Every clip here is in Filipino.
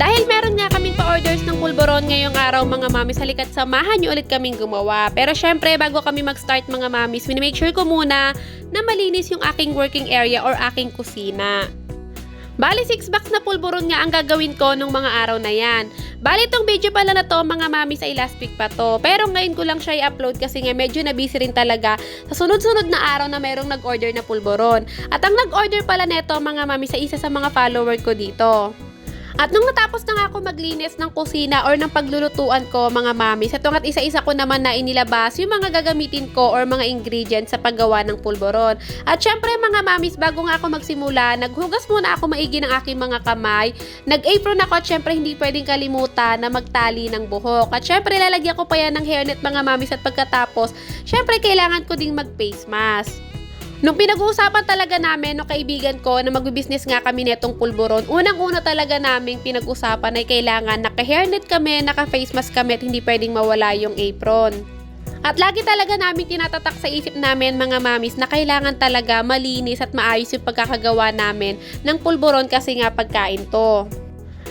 Dahil meron nga kaming pa-orders ng pulboron ngayong araw mga mamis, halika't samahan nyo ulit kaming gumawa. Pero syempre, bago kami mag-start mga mamis, make sure ko muna na malinis yung aking working area or aking kusina. Bali, 6 box na pulburon nga ang gagawin ko nung mga araw na yan. Bali, itong video pala na to, mga mami sa last week pa to. Pero ngayon ko lang siya i-upload kasi nga medyo na busy rin talaga sa sunod-sunod na araw na merong nag-order na pulburon. At ang nag-order pala neto, mga mami, sa isa sa mga follower ko dito. At nung natapos na nga ako maglinis ng kusina or ng paglulutuan ko, mga mami, sa at isa-isa ko naman na inilabas yung mga gagamitin ko or mga ingredients sa paggawa ng pulboron. At syempre mga mamis, bago nga ako magsimula, naghugas muna ako maigi ng aking mga kamay. Nag-apron ako at syempre hindi pwedeng kalimutan na magtali ng buhok. At syempre lalagyan ko pa yan ng hairnet mga mamis at pagkatapos, syempre kailangan ko ding mag-face mask. Nung pinag-uusapan talaga namin no kaibigan ko na magbi-business nga kami netong pulburon, unang-una talaga namin pinag-usapan ay kailangan naka-hairnet kami, naka-face mask kami at hindi pwedeng mawala yung apron. At lagi talaga namin tinatatak sa isip namin mga mamis na kailangan talaga malinis at maayos yung pagkakagawa namin ng pulburon kasi nga pagkain to.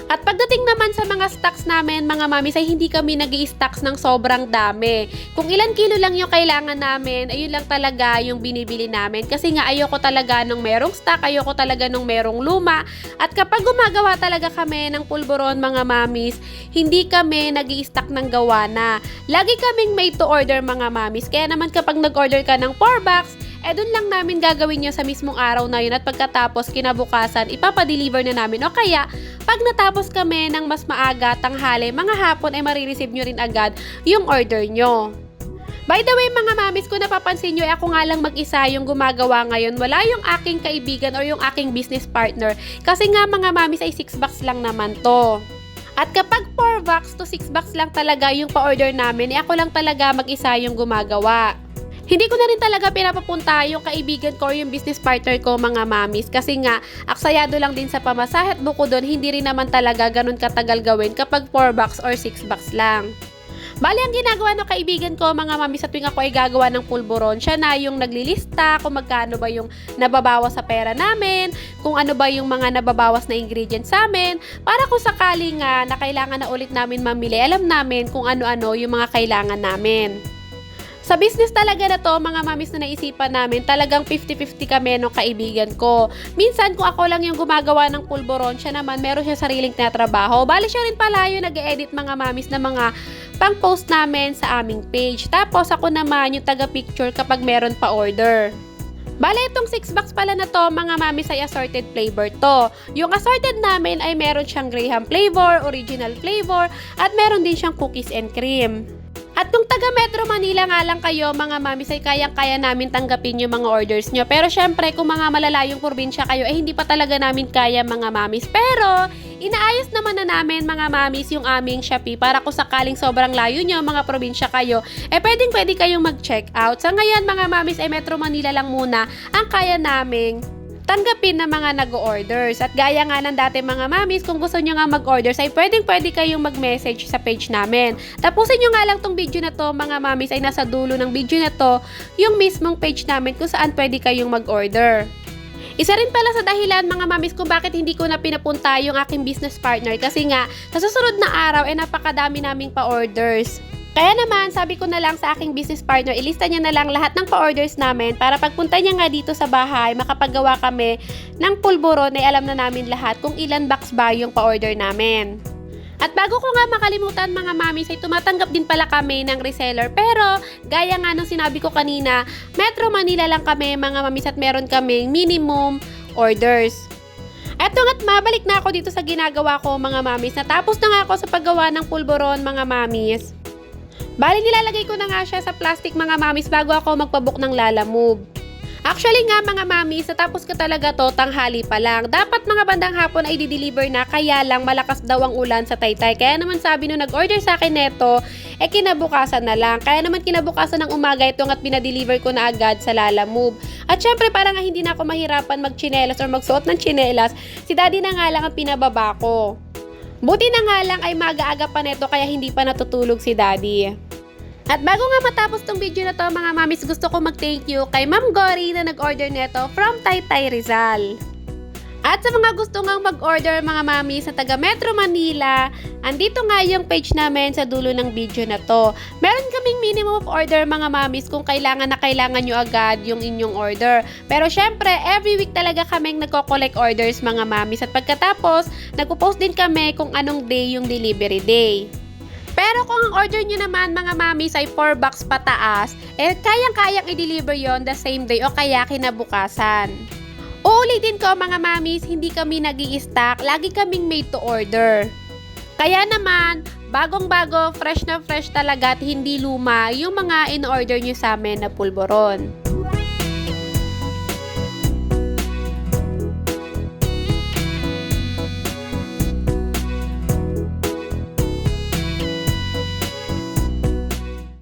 At pagdating naman sa mga stocks namin, mga mamis, ay hindi kami nag stocks ng sobrang dami. Kung ilan kilo lang yung kailangan namin, ayun lang talaga yung binibili namin. Kasi nga ayoko talaga nung merong stock, ayoko talaga nung merong luma. At kapag gumagawa talaga kami ng pulburon, mga mamis, hindi kami nag stock ng gawa na. Lagi kaming made to order, mga mamis. Kaya naman kapag nag-order ka ng 4 box, eh doon lang namin gagawin yun sa mismong araw na yun at pagkatapos kinabukasan ipapadeliver na namin o kaya pag natapos kami ng mas maaga tanghali mga hapon ay marireceive nyo rin agad yung order nyo. By the way mga mamis, kung napapansin nyo, eh, ako nga lang mag-isa yung gumagawa ngayon. Wala yung aking kaibigan or yung aking business partner. Kasi nga mga mamis ay 6 bucks lang naman to. At kapag 4 bucks to 6 bucks lang talaga yung pa-order namin, eh ako lang talaga mag-isa yung gumagawa. Hindi ko na rin talaga pinapapunta yung kaibigan ko yung business partner ko mga mamis kasi nga aksayado lang din sa pamasahe at buko doon hindi rin naman talaga ganun katagal gawin kapag 4 bucks or 6 bucks lang. Bali, ang ginagawa ng kaibigan ko, mga mami, sa tuwing ako ay gagawa ng pulburon, siya na yung naglilista kung magkano ba yung nababawas sa pera namin, kung ano ba yung mga nababawas na ingredients sa amin, para kung sakali nga na kailangan na ulit namin mamili, alam namin kung ano-ano yung mga kailangan namin. Sa business talaga na to, mga mamis na naisipan namin, talagang 50-50 kami no kaibigan ko. Minsan, kung ako lang yung gumagawa ng pulboron, siya naman meron siya sariling na trabaho. Bali siya rin pala nag-edit mga mamis na mga pang-post namin sa aming page. Tapos ako naman yung taga-picture kapag meron pa order. Bale, itong 6 box pala na to, mga mami ay assorted flavor to. Yung assorted namin ay meron siyang graham flavor, original flavor, at meron din siyang cookies and cream. At kung taga Metro Manila nga lang kayo, mga mamis, ay kayang-kaya namin tanggapin yung mga orders nyo. Pero syempre, kung mga malalayong probinsya kayo, eh hindi pa talaga namin kaya mga mamis. Pero, inaayos naman na namin mga mamis yung aming Shopee para kung sakaling sobrang layo nyo, mga probinsya kayo, eh pwedeng pwede kayong mag-check out. Sa ngayon, mga mamis, eh Metro Manila lang muna ang kaya naming tanggapin na mga nag-orders. At gaya nga ng dati mga mamis, kung gusto nyo nga mag-orders, ay pwedeng pwede kayong mag-message sa page namin. Tapusin nyo nga lang tong video na to, mga mamis, ay nasa dulo ng video na to, yung mismong page namin kung saan pwede kayong mag-order. Isa rin pala sa dahilan mga mamis kung bakit hindi ko na pinapunta yung aking business partner kasi nga sa susunod na araw ay eh, napakadami naming pa-orders. Kaya naman, sabi ko na lang sa aking business partner, ilista niya na lang lahat ng pa-orders namin para pagpunta niya nga dito sa bahay, makapagawa kami ng pulburon na alam na namin lahat kung ilan box ba yung pa-order namin. At bago ko nga makalimutan mga mami, ay tumatanggap din pala kami ng reseller. Pero, gaya nga nung sinabi ko kanina, Metro Manila lang kami mga mamis at meron kaming minimum orders. Eto nga't mabalik na ako dito sa ginagawa ko mga mamis. Natapos na nga ako sa paggawa ng pulboron mga mamis. Bali, nilalagay ko na nga siya sa plastic mga mamis bago ako magpabook ng Lala Move. Actually nga mga mami, sa tapos ka talaga to, tanghali pa lang. Dapat mga bandang hapon ay di-deliver na, kaya lang malakas daw ang ulan sa taytay. Kaya naman sabi nung nag-order sa akin neto, eh kinabukasan na lang. Kaya naman kinabukasan ng umaga ito at pinadeliver ko na agad sa Lala Move. At syempre para nga hindi na ako mahirapan magchinelas or magsuot ng chinelas, si daddy na nga lang ang pinababa ko. Buti na nga lang ay maga-aga pa neto kaya hindi pa natutulog si daddy. At bago nga matapos tong video na to mga mamis, gusto ko mag-thank you kay Ma'am Gori na nag-order neto from Taytay Rizal. At sa mga gusto ngang mag-order mga mami sa taga Metro Manila, andito nga yung page namin sa dulo ng video na to. Meron kaming minimum of order mga mamis kung kailangan na kailangan nyo agad yung inyong order. Pero syempre, every week talaga kaming nagko-collect orders mga mamis. At pagkatapos, nagpo-post din kami kung anong day yung delivery day. Pero kung ang order nyo naman mga mamis ay 4 box pataas, eh kayang-kayang i-deliver yon the same day o kaya kinabukasan. Uulitin ko mga mamis, hindi kami nag stock lagi kaming made to order. Kaya naman, bagong-bago, fresh na fresh talaga at hindi luma yung mga in-order nyo sa amin na pulboron.